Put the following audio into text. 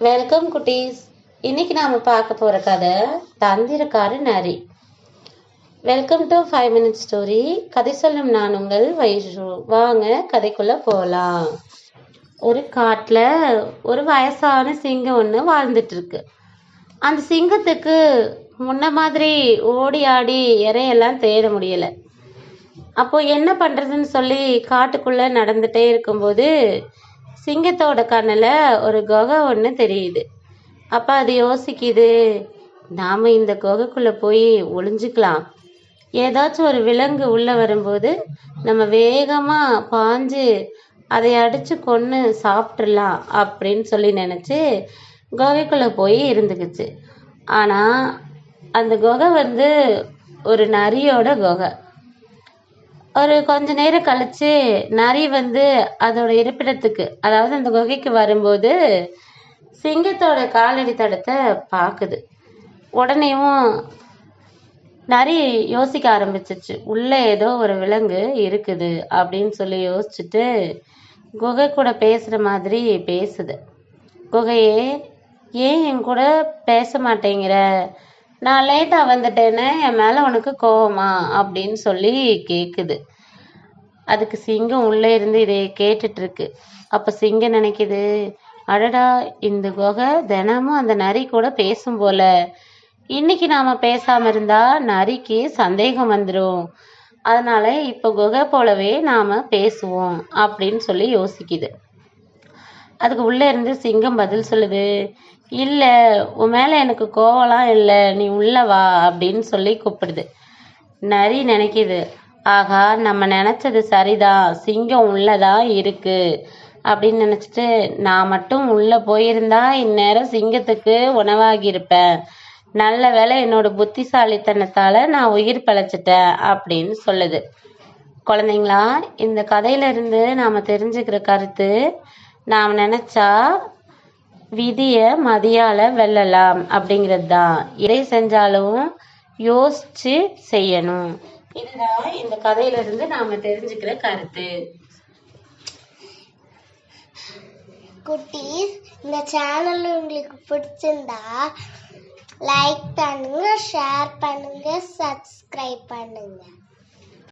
Welcome குட்டீஸ். இன்னைக்கு நாம பார்க்க போற கதை தந்திரக்கார நரி. Welcome to five minute story கதை சொல்லும் நான் உங்கள் வயிறு வாங்க கதைக்குள்ள போகலாம் ஒரு காட்டில் ஒரு வயசான சிங்கம் ஒன்று வாழ்ந்துட்டு இருக்கு அந்த சிங்கத்துக்கு முன்ன மாதிரி ஓடி ஆடி இறையெல்லாம் தேட முடியல. அப்போ என்ன பண்றதுன்னு சொல்லி காட்டுக்குள்ள நடந்துட்டே இருக்கும்போது சிங்கத்தோட கண்ணில் ஒரு குகை ஒன்று தெரியுது. அப்போ அது யோசிக்குது நாம் இந்த குகைக்குள்ளே போய் ஒளிஞ்சுக்கலாம். ஏதாச்சும் ஒரு விலங்கு உள்ளே வரும்போது நம்ம வேகமாக பாஞ்சு அதை அடித்து கொன்று சாப்பிட்றலாம் அப்படின்னு சொல்லி நினச்சி குகைக்குள்ளே போய் இருந்துக்குச்சு. ஆனால் அந்த குகை வந்து ஒரு நரியோட குகை. ஒரு கொஞ்ச நேரம் கழிச்சு நரி வந்து அதோட இருப்பிடத்துக்கு அதாவது அந்த குகைக்கு வரும்போது சிங்கத்தோட காலடி தடத்தை பார்க்குது. உடனேவும் நரி யோசிக்க ஆரம்பிச்சிச்சு. உள்ளே ஏதோ ஒரு விலங்கு இருக்குது அப்படின்னு சொல்லி யோசிச்சுட்டு குகை கூட பேசுகிற மாதிரி பேசுது. குகையே ஏன் என் கூட பேச மாட்டேங்கிற? நான் லேட்டாக வந்துட்டேன்னு என் மேலே உனக்கு கோவமா? அப்படின்னு சொல்லி கேட்குது அதுக்கு சிங்கம் உள்ளே இருந்து இதை கேட்டுட்ருக்கு. அப்போ சிங்கம் நினைக்குது அடடா இந்த குகை தினமும் அந்த நரி கூட பேசும் போல. இன்னைக்கு நாம பேசாம இருந்தா நரிக்கு சந்தேகம் வந்துடும் அதனால இப்போ குகை போலவே நாம பேசுவோம் அப்படின்னு சொல்லி யோசிக்குது. அதுக்கு உள்ளே இருந்து சிங்கம் பதில் சொல்லுது இல்லை உன் மேலே எனக்கு கோவலாம் இல்லை நீ உள்ள வா அப்படின்னு சொல்லி கூப்பிடுது. நரி நினைக்கிது ஆகா நம்ம நினச்சது சரிதான் சிங்கம் உள்ளதான் இருக்குது அப்படின்னு நினச்சிட்டு நான் மட்டும் உள்ளே போயிருந்தா இந்நேரம் சிங்கத்துக்கு உணவாகியிருப்பேன். நல்ல வேளை என்னோட புத்திசாலித்தனத்தால் நான் உயிர் பிழைச்சிட்டேன் அப்படின்னு சொல்லுது. குழந்தைங்களா இந்த கதையிலிருந்து நாம் தெரிஞ்சுக்கிற கருத்து நாம் நினைச்சா விதிய மதியால வெல்லலாம் அப்படிங்கிறது தான் எதை செஞ்சாலும் யோசிச்சு செய்யணும். இதுதான் இந்த கதையில இருந்து நாம தெரிஞ்சுக்கிற கருத்து. குட்டீஸ் இந்த சேனல் உங்களுக்கு பிடிச்சிருந்தா லைக் பண்ணுங்க ஷேர் பண்ணுங்க சப்ஸ்கிரைப் பண்ணுங்க.